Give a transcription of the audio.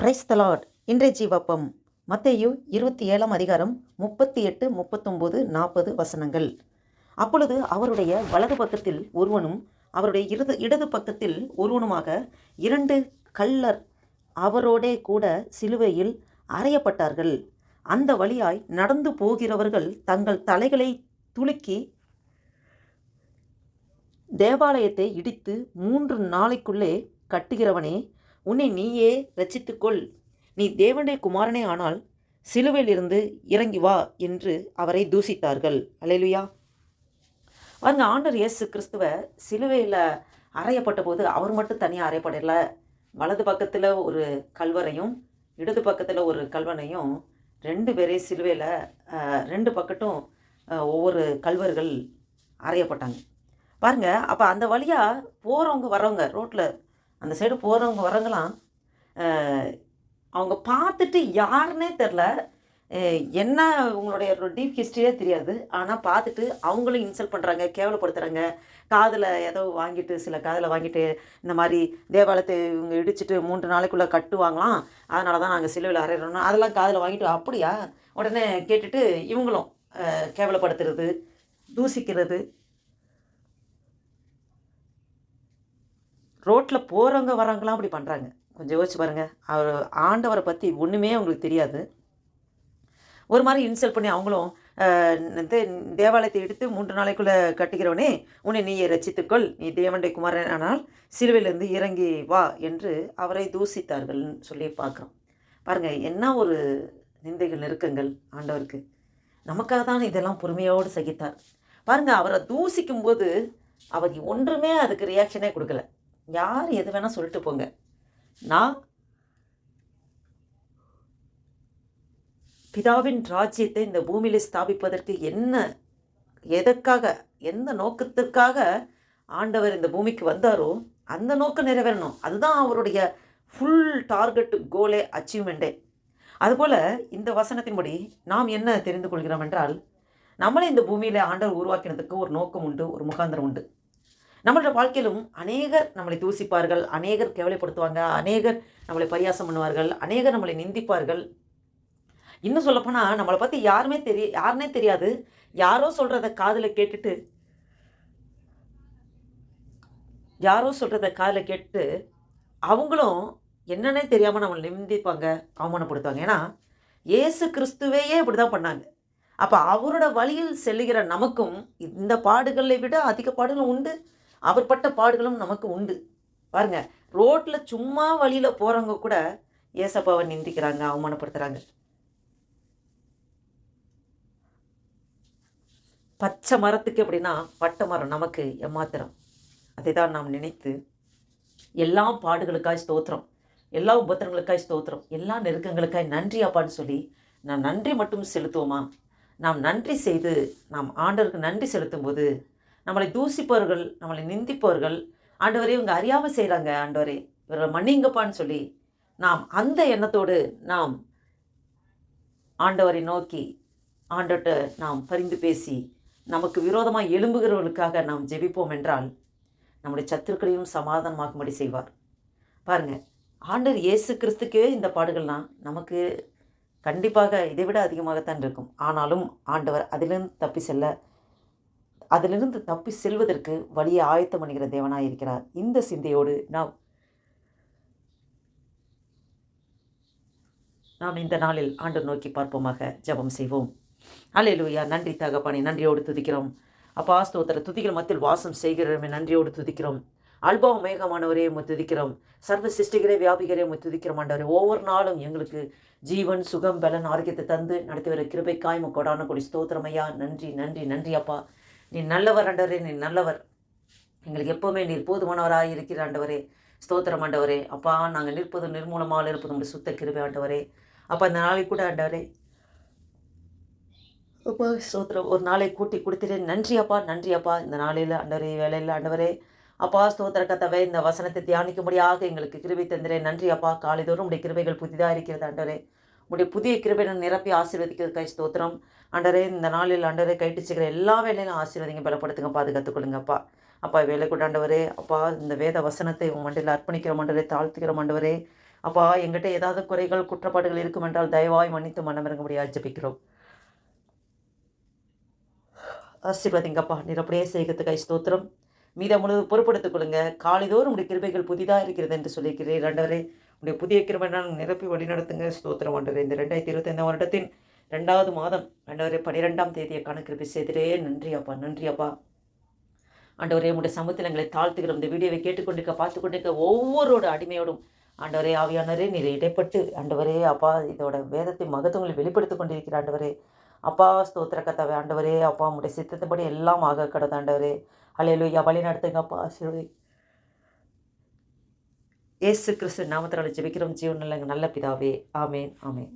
Price தலாட் இன்றைய ஜீவப்பம் மத்தையு இருபத்தி ஏழாம் அதிகாரம் முப்பத்தி எட்டு முப்பத்தொம்போது நாற்பது வசனங்கள். அப்பொழுது அவருடைய வலது பக்கத்தில் ஒருவனும் அவருடைய இடது இடது பக்கத்தில் ஒருவனுமாக இரண்டு கள்ளர் அவரோடே கூட சிலுவையில் அறையப்பட்டார்கள். அந்த வழியாய் நடந்து போகிறவர்கள் தங்கள் தலைகளை துலுக்கி தேவாலயத்தை இடித்து மூன்று நாளைக்குள்ளே கட்டுகிறவனே உன்னை நீயே ரச்சித்துக்கொள் நீ தேவனுடைய குமாரனே ஆனால் சிலுவையிலிருந்து இறங்கி வா என்று அவரை தூசித்தார்கள். அலையிலுயா பாருங்க ஆண்டர் இயேசு கிறிஸ்துவ சிலுவையில் அறையப்பட்ட போது அவர் மட்டும் தனியாக அறையப்படல. வலது பக்கத்தில் ஒரு கல்வரையும் இடது பக்கத்தில் ஒரு கல்வனையும் ரெண்டு பேரே சிலுவையில் ரெண்டு பக்கட்டும் ஒவ்வொரு கல்வர்கள் அறையப்பட்டாங்க. பாருங்கள் அப்போ அந்த வழியாக போகிறவங்க வரவங்க ரோட்டில் அந்த சைடு போகிறவங்க வரவங்களாம் அவங்க பார்த்துட்டு யாருன்னே தெரில. என்ன உங்களுடைய டீப் ஹிஸ்ட்ரியே தெரியாது. ஆனால் பார்த்துட்டு அவங்களும் இன்சல்ட் பண்ணுறாங்க கேவலப்படுத்துகிறாங்க காதில் ஏதோ வாங்கிட்டு சில காதில் வாங்கிட்டு இந்த மாதிரி தேவாலயத்தை இவங்க இடிச்சிட்டு மூன்று நாளைக்குள்ளே கட்டுவாங்களாம். அதனால தான் நாங்கள் சிலுவையில் அறையிறோம் அதெல்லாம் காதில் வாங்கிட்டு அப்படியா? உடனே கேட்டுட்டு இவங்களும் கேவலப்படுத்துறது தூசிக்கிறது. ரோட்டில் போகிறவங்க வரவங்களாம் அப்படி பண்ணுறாங்க கொஞ்சம் யோசிச்சு பாருங்கள் அவர் ஆண்டவரை பற்றி ஒன்றுமே அவங்களுக்கு தெரியாது. ஒரு மாதிரி இன்சல்ட் பண்ணி அவங்களும் அஹ், வந்து தேவாலயத்தை எடுத்து மூன்று நாளைக்குள்ளே கட்டுகிறவனே உன்னை நீ ரசித்துக்கொள் நீ தேவனுடைய குமாரன் ஆனால் சிலுவையிலிருந்து இறங்கி வா என்று அவரை தூசித்தார்கள்னு சொல்லி பார்க்குறோம். பாருங்கள் என்ன ஒரு நிந்தைகள் நெருக்கங்கள் ஆண்டவருக்கு. நமக்காக தான் இதெல்லாம் பொறுமையோடு சகித்தார். பாருங்கள் அவரை தூசிக்கும் போது அவர் ஒன்றுமே அதுக்கு ரியாக்ஷனே கொடுக்கல. யார் எது வேணால் சொல்லிட்டு போங்க. நான் பிதாவின் ராஜ்யத்தை இந்த பூமியில் ஸ்தாபிப்பதற்கு என்ன எதற்காக எந்த நோக்கத்திற்காக ஆண்டவர் இந்த பூமிக்கு வந்தாரோ அந்த நோக்கம் நிறைவேறணும். அதுதான் அவருடைய ஃபுல் டார்கெட் கோலே அச்சீவ்மெண்ட்டே அதுபோல் இந்த வசனத்தின்படி நாம் என்ன தெரிந்து கொள்கிறோம் என்றால் நம்மளை இந்த பூமியில் ஆண்டவர் உருவாக்கினதுக்கு ஒரு நோக்கம் உண்டு ஒரு முகாந்திரம் உண்டு. நம்மளோட வாழ்க்கையிலும் அநேகர் நம்மளை தூசிப்பார்கள் அநேகர் கேவலைப்படுத்துவாங்க அநேகர் நம்மளை பரியாசம் பண்ணுவார்கள் அநேகர் நம்மளை நிந்திப்பார்கள். இன்னும் சொல்லப்போனால் நம்மளை பற்றி யாருமே தெரிய யாருனே தெரியாது. யாரோ சொல்கிறத காதில் கேட்டுட்டு யாரோ சொல்கிறத காதில் கேட்டு அவங்களும் என்னன்னே தெரியாமல் நம்மளை நிந்திப்பாங்க அவமானப்படுத்துவாங்க. ஏன்னா இயேசு கிறிஸ்துவையே இப்படி தான் பண்ணாங்க. அப்போ அவரோட வழியில் செல்லுகிற நமக்கும் இந்த பாடுகளை விட அதிக பாடுகள் உண்டு. அவர் பட்ட பாடுகளும் நமக்கு உண்டு. பாருங்க ரோட்டில் சும்மா வழியில் போகிறவங்க கூட ஏசப்பாவை நிந்திக்கிறாங்க அவமானப்படுத்துகிறாங்க பச்சை மரத்துக்கு எப்படின்னா பட்டை மரம் நமக்கு எம்மாத்திரம் அதை தான் நாம் நினைத்து எல்லா பாடுகளுக்காய் ஸ்தோத்திரம் எல்லா உபத்திரங்களுக்காய் ஸ்தோத்திரம் எல்லா நெருக்கங்களுக்காய் நன்றி அப்பான்னு சொல்லி நாம் நன்றி மட்டும் செலுத்துவோமா? நாம் நன்றி செய்து நாம் ஆண்டவருக்கு நன்றி செலுத்தும் போது நம்மளை தூசிப்பவர்கள் நம்மளை நிந்திப்பவர்கள் ஆண்டவரே இவங்க அறியாமல் செய்கிறாங்க ஆண்டவரே. இவர்களை மன்னிங்கப்பான்னு சொல்லி நாம் அந்த எண்ணத்தோடு நாம் ஆண்டவரை நோக்கி ஆண்டவர்கிட்ட நாம் பரிந்து பேசி நமக்கு விரோதமாக எழும்புகிறவர்களுக்காக நாம் ஜெபிப்போம் என்றால் நம்முடைய சத்துருக்களையும் சமாதானமாகும்படி செய்வார். பாருங்கள் ஆண்டவர் இயேசு கிறிஸ்துக்கே இந்த பாடுகள்லாம் நமக்கு கண்டிப்பாக இதை விட அதிகமாகத்தான் இருக்கும். ஆனாலும் ஆண்டவர் அதிலிருந்து தப்பி செல்ல அதிலிருந்து தப்பி செல்வதற்கு வழியை ஆயத்தம் பண்ணுகிற தேவனாக இருக்கிறார். இந்த சிந்தையோடு நாம் நாம் இந்த நாளில் ஆண்டு நோக்கி பார்ப்போமாக ஜெபம் செய்வோம். அல்லேலூயா நன்றி தகப்பானே நன்றியோடு துதிக்கிறோம். அப்பா ஸ்தோத்திர துதிக்கிற மத்தியில் வாசம் செய்கிறோமே நன்றியோடு துதிக்கிறோம். அல்பம் மேகமானவரே உம்மை துதிக்கிறோம். சர்வ சிருஷ்டிகரே வியாபிகரே உம்மை துதிக்கிறோம் ஆண்டவரே. ஒவ்வொரு நாளும் எங்களுக்கு ஜீவன் சுகம் பலன் ஆரோக்கியத்தை தந்து நடத்தி வர கிருபைக்காய் கொடான கொடி ஸ்தோத்திரமையா நன்றி நன்றி நன்றி அப்பா. நீ நல்லவர் ஆண்டவரே நீ நல்லவர். எங்களுக்கு எப்போவுமே நீர் போதுமானவராக இருக்கிற ஆண்டவரே. ஸ்தோத்திரம் ஆண்டவரே. அப்பா நாங்கள் நிற்பது நிர்மூலமாக இருப்பது உங்களுடைய சுத்த கிருபை ஆண்டவரே. அப்போ அந்த நாளைக்கு கூட ஆண்டவரே. அப்பா ஸ்தோத்திரம். ஒரு நாளை கூட்டி கொடுத்துட்டேன் நன்றி அப்பா நன்றி அப்பா. இந்த நாளையில் ஆண்டவரே வேலையில் ஆண்டவரே. அப்பா ஸ்தோத்திர கத்தவை இந்த வசனத்தை தியானிக்கும்படியாக எங்களுக்கு கிருபை தந்திரேன். நன்றி அப்பா. காலைதோறும் உடைய கிருபைகள் புதிதாக இருக்கிறது ஆண்டவரே. உடைய புதிய கிருபையை நிரப்பி ஆசீர்வதிக்கிறதுக்காய் ஸ்தோத்திரம். அண்டரே இந்த நாளில் அண்டரே கைட்டு செய்கிற எல்லா வேலையிலும் ஆசீர்வதிங்க பலப்படுத்துங்க பாதுகாத்துக் கொள்ளுங்கப்பா. அப்பா வேலை கொண்டாண்டவரே அப்பா இந்த வேத வசனத்தை உங்கள் மண்டியில் அர்ப்பணிக்கிற மண்டலே தாழ்த்துக்கிற மண்டவரே அப்பா எங்கிட்ட ஏதாவது குறைகள் குற்றப்பாடுகள் இருக்கும் என்றால் தயவாய் மன்னித்து மனமிறங்கும்படியாக ஜெபிக்கிறோம் ஆசீர்வதிங்கப்பா நீர் அப்படியே செய்கிறதுக்காய் ஸ்தோத்திரம். மீத முழு பொறுப்படுத்திக் கொள்ளுங்க. காலைதோறும் உடைய கிருபைகள் புதிதாக இருக்கிறது என்று சொல்லியிருக்கிறேன் ரெண்டவரே உடைய புதிய கிருபை நிரப்பி வழிநடத்துங்க. ஸ்தோத்திரம் ஆண்டவர் இந்த ரெண்டாயிரத்தி இருபத்தைந்தாம் வருடத்தின் ரெண்டாவது மாதம். ஆண்டவரே பன்னிரெண்டாம் தேதியை கணக்கிற்கு செய்திரே நன்றி அப்பா நன்றி அப்பா. ஆண்டவரே உடைய சமூகத்தில் எங்களை தாழ்த்துகிறோம். இந்த வீடியோவை கேட்டுக்கொண்டிருக்க பார்த்து கொண்டிருக்க ஒவ்வொருவரோட அடிமையோடும் ஆண்டவரே ஆவியானவரே நீர் இடைப்பட்டு. ஆண்டவரே அப்பா இதோட வேதத்தை மகத்துவங்களை வெளிப்படுத்திக் கொண்டிருக்கிற ஆண்டவரே. அப்பா ஸ்தோத்திர கத்தாவே ஆண்டவரே அப்பா உங்களுடைய சித்தத்தின்படி எல்லாம் ஆக கடந்த ஆண்டவரே. அலையலுயா வழி நடத்துங்க அப்பா ஆசீர்வதி. இயேசு கிறிஸ்து நாமத்தினால ஜெபிக்கிறோம். ஜீவன் நல்ல நல்ல பிதாவே. ஆமேன் ஆமேன்.